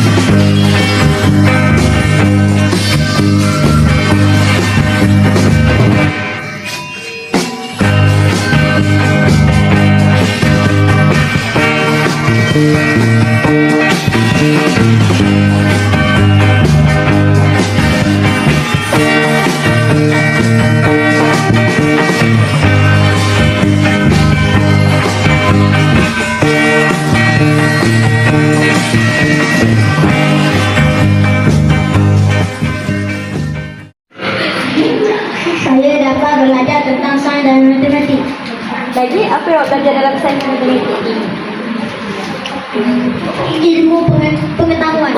Saya dan matematik. Lagi, apa yang awak belajar dalam sains matematik? Ilmu penge- pengetahuan.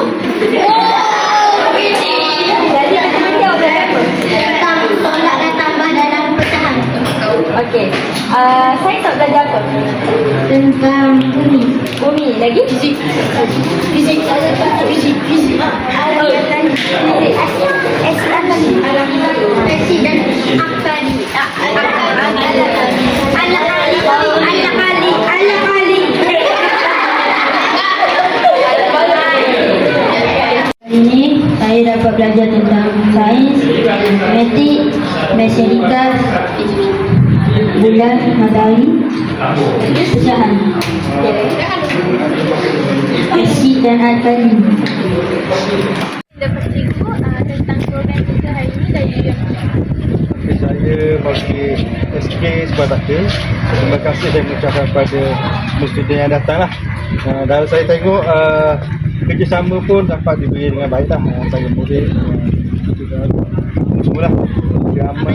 Jadi, matematik awak belajar apa? Tentang tolak dan tambah dalam pecahan. Okey. Uh, sains awak belajar apa? Tentang bumi. Bumi. Lagi? Fizik. Fizik. Saya dapat belajar tentang sains, matematik, meseritas, bulan, matahari, pecahan, asid dan alkali. Dapat cikgu uh, tentang program kita hari ini dari Okay, saya bagi SK Sebataka Terima kasih saya mengucapkan kepada semua student yang datang lah. Uh, Dan saya tengok uh, kerjasama pun dapat diberi dengan baik lah. Saya murid semua lah. Ramai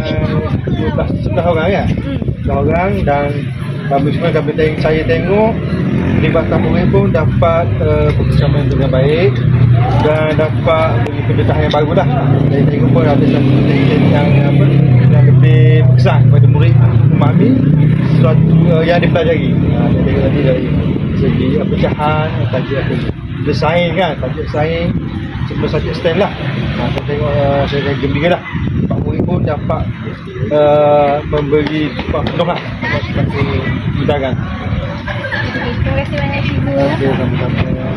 12 11 orang kan 11 orang dan kami semua kami tengok, saya tengok Perlibatan murid pun dapat uh, bekerjasama dengan baik dan dapat beri pendedahan yang baru lah. Saya tengok pun ada satu student yang apa yang lebih besar kepada murid memahami sesuatu uh, yang dipelajari. Uh, saya tengok tadi dari segi pecahan, tajuk apa desain kan, tajuk desain semua subjek STEM lah. Uh, saya tengok uh, saya gembira lah. Pak murid pun dapat uh, memberi support penuh lah kepada undangan. Terima kasih banyak cikgu. Okey, sama-sama.